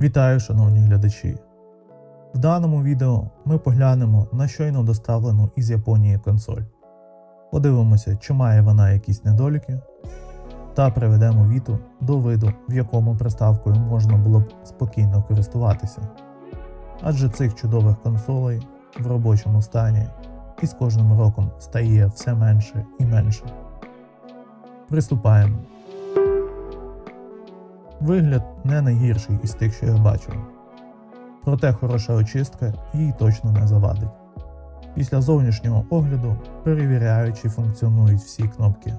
Вітаю, шановні глядачі! В даному відео ми поглянемо на щойно доставлену із Японії консоль. Подивимося, чи має вона якісь недоліки, та приведемо віту до виду, в якому приставкою можна було б спокійно користуватися. Адже цих чудових консолей в робочому стані і з кожним роком стає все менше і менше. Приступаємо. Вигляд не найгірший із тих, що я бачив. Проте хороша очистка їй точно не завадить. Після зовнішнього огляду перевіряю, чи функціонують всі кнопки.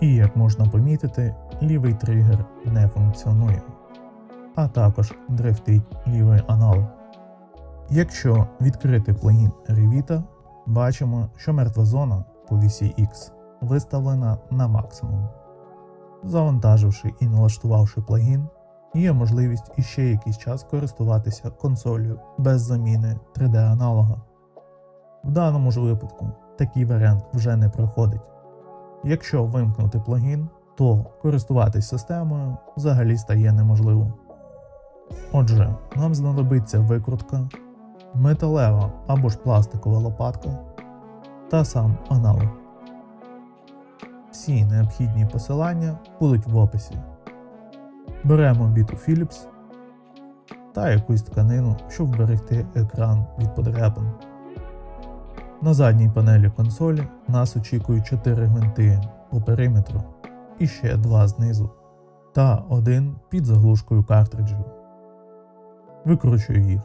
І, як можна помітити, лівий тригер не функціонує, а також дрифтить лівий аналог. Якщо відкрити плагін Revita, бачимо, що мертва зона по вісі X виставлена на максимум. Завантаживши і налаштувавши плагін, є можливість іще якийсь час користуватися консолью без заміни 3D-аналога. В даному ж випадку такий варіант вже не проходить. Якщо вимкнути плагін, то користуватись системою взагалі стає неможливо. Отже, нам знадобиться викрутка, металева або ж пластикова лопатка та сам аналог. Всі необхідні посилання будуть в описі. Беремо біту Philips та якусь тканину, щоб вберегти екран від подряпин. На задній панелі консолі нас очікують 4 гвинти по периметру і ще 2 знизу, та один під заглушкою картриджів. Викручую їх.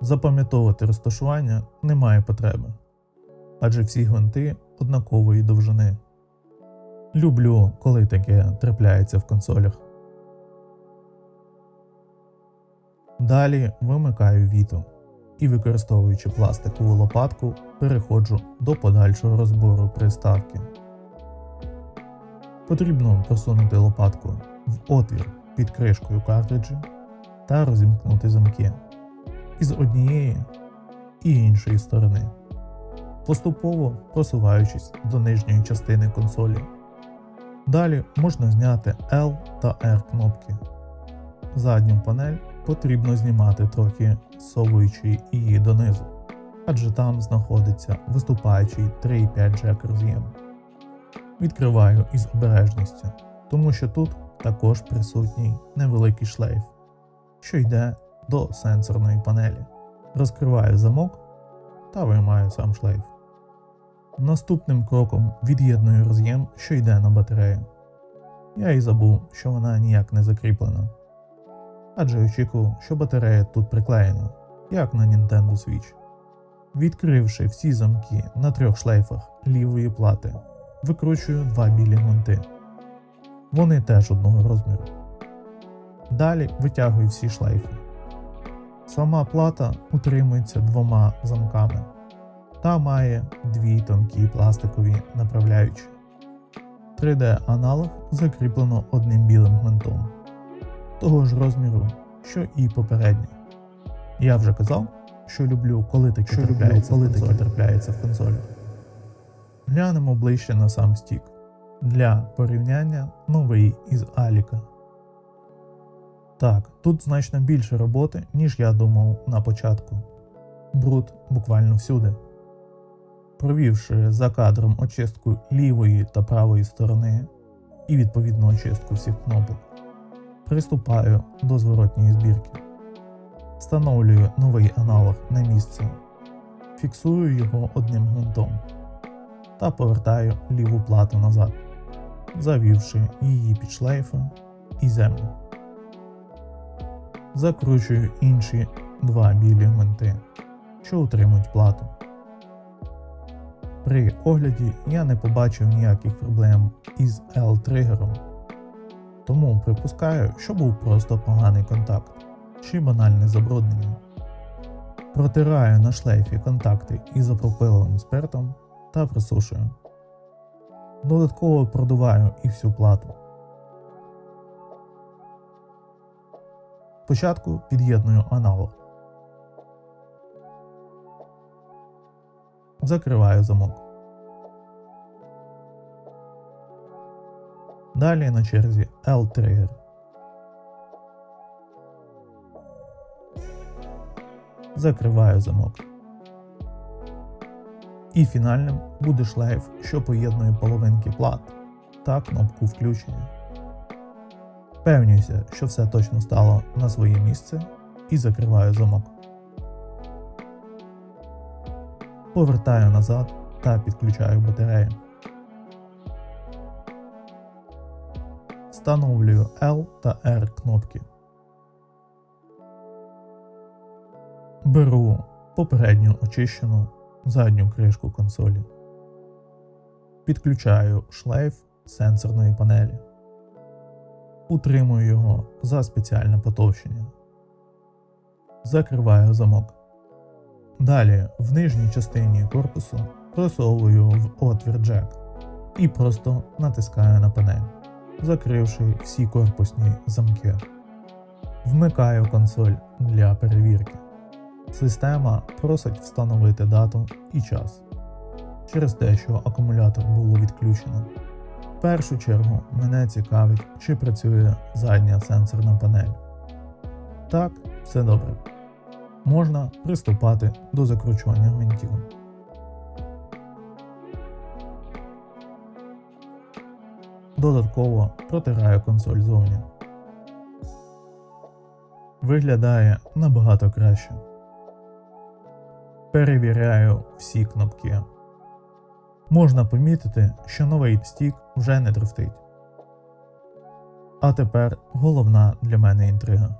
Запам'ятовувати розташування немає потреби, адже всі гвинти однакової довжини. Люблю, коли таке трапляється в консолях. Далі вимикаю віто і, використовуючи пластикову лопатку, переходжу до подальшого розбору приставки. Потрібно просунути лопатку в отвір під кришкою картриджа та розімкнути замки із однієї і іншої сторони, поступово просуваючись до нижньої частини консолі. Далі можна зняти L та R кнопки. Задню панель потрібно знімати трохи совуючи її донизу, адже там знаходиться виступаючий 3,5 джек роз'єм. Відкриваю із обережністю, тому що тут також присутній невеликий шлейф, що йде до сенсорної панелі. Розкриваю замок та виймаю сам шлейф. Наступним кроком від'єдную роз'єм, що йде на батарею. Я і забув, що вона ніяк не закріплена. Адже очікував, що батарея тут приклеєна, як на Nintendo Switch. Відкривши всі замки на трьох шлейфах лівої плати, викручую два білі гвинти. Вони теж одного розміру. Далі витягую всі шлейфи. Сама плата утримується двома замками та має дві тонкі пластикові направляючі. 3D-аналог закріплено одним білим гвинтом, того ж розміру, що і попередній. Я вже казав, що люблю, коли таке Що люблю, трапляється, трапляється в консолі. Глянемо ближче на сам стік. Для порівняння новий із Аліка. Так, тут значно більше роботи, ніж я думав на початку. Бруд буквально всюди. Провівши за кадром очистку лівої та правої сторони і відповідно очистку всіх кнопок, приступаю до зворотньої збірки. Встановлюю новий аналог на місце, фіксую його одним гвинтом та повертаю ліву плату назад, завівши її під шлейфи і землю. Закручую інші два білі гвинти, що утримують плату. При огляді я не побачив ніяких проблем із L-тригером, тому припускаю, що був просто поганий контакт чи банальне забруднення. Протираю на шлейфі контакти ізопропиловим спиртом та просушую. Додатково продуваю і всю плату. Спочатку під'єдную аналог. Закриваю замок. Далі на черзі L-тригер. закриваю замок. І фінальним буде шлейф, що поєднує половинки плат та кнопку включення. Певнююся, що все точно стало на своє місце і закриваю замок. Повертаю назад та підключаю батарею. Встановлюю L та R кнопки. Беру попередню очищену задню кришку консолі. Підключаю шлейф сенсорної панелі. Утримую його за спеціальне потовщення. Закриваю замок. Далі в нижній частині корпусу просовую в отвір джек і просто натискаю на панель, закривши всі корпусні замки. Вмикаю консоль для перевірки. Система просить встановити дату і час через те, що акумулятор було відключено. В першу чергу мене цікавить, чи працює задня сенсорна панель. Так, все добре. Можна приступати до закручування гвинтів. Додатково протираю консоль зовні. Виглядає набагато краще. Перевіряю всі кнопки. Можна помітити, що новий стік вже не дрифтить. А тепер головна для мене інтрига.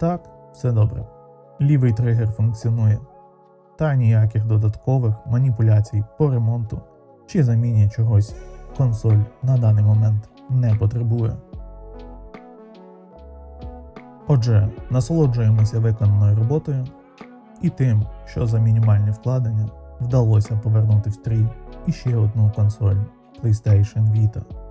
Так, все добре. Лівий тригер функціонує, та ніяких додаткових маніпуляцій по ремонту чи заміні чогось консоль на даний момент не потребує. Отже, насолоджуємося виконаною роботою і тим, що за мінімальні вкладення вдалося повернути в стрій іще одну консоль PlayStation Vita.